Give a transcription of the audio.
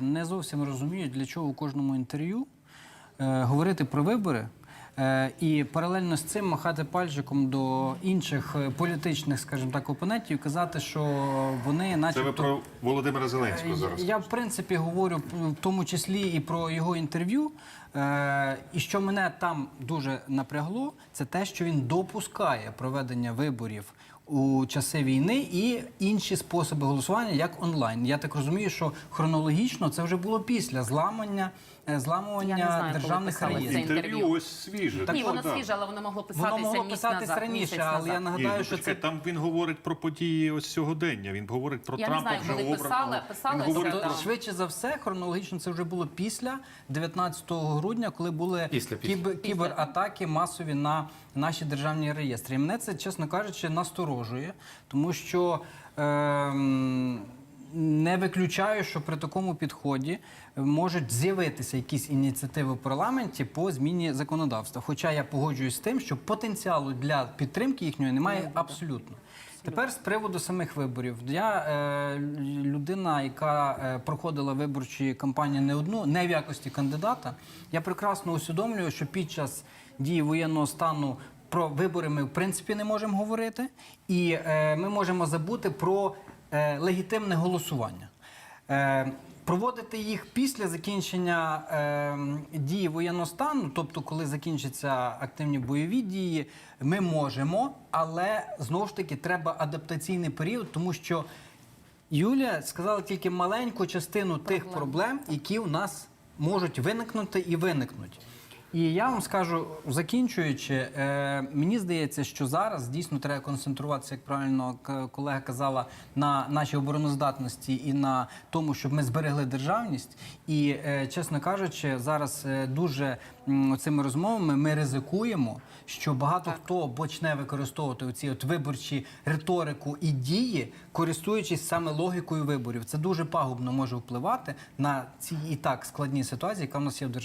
Не зовсім розумію, для чого у кожному інтерв'ю е, говорити про вибори е, і паралельно з цим махати пальчиком до інших е, політичних, скажімо так, опонентів, і казати, що вони, Це начебто, ви про Володимира Зеленського зараз. я в принципі говорю в тому числі і про його інтерв'ю. Е, і що мене там дуже напрягло, це те, що він допускає проведення виборів у часи війни і інші способи голосування, як онлайн. Я так розумію, що хронологічно це вже було після зламання, е, зламування знаю, коли державних писали реєстрів. це Інтерв'ю інтервю. ось свіже. Так Ні, воно да. свіже, але воно могло писатися Воно могло місяць писатись назад, раніше, місяць але я назад. Ні, нагадаю, ну, що почекай, це там він говорить про події ось сьогодення. Він говорить про Я не Трампа знаю, вже коли обраного. писали- писали він це, говорить да. про Тобто, швидше за все, хронологічно це вже було після 19 грудня, коли були Після, після. кібер- кібератаки масові на наші державні реєстри. І мене це, чесно кажучи, насторожує, тому що. ем, не виключаю, що при такому підході можуть з'явитися якісь ініціативи в парламенті по зміні законодавства. Хоча я погоджуюсь з тим, що потенціалу для підтримки їхньої немає абсолютно. Тепер з приводу самих виборів. Я е, людина, яка е, проходила виборчі кампанії не одну, не в якості кандидата. Я прекрасно усвідомлюю, що під час дії воєнного стану про вибори ми в принципі не можемо говорити, і е, ми можемо забути про е, легітимне голосування. Е, Проводити їх після закінчення е, дії воєнного стану, тобто коли закінчаться активні бойові дії, ми можемо, але знову ж таки треба адаптаційний період, тому що Юлія сказала тільки маленьку частину тих проблем, які у нас можуть виникнути і виникнуть. І я вам скажу, закінчуючи, е, мені здається, що зараз дійсно треба концентруватися, як правильно колега казала, на нашій обороноздатності і на тому, щоб ми зберегли державність. І, е, чесно кажучи, зараз е, дуже цими розмовами ми ризикуємо, що багато хто почне використовувати оці от виборчі риторику і дії, користуючись саме логікою виборів. Це дуже пагубно може впливати на ці і так складні ситуації, яка в нас є в державі.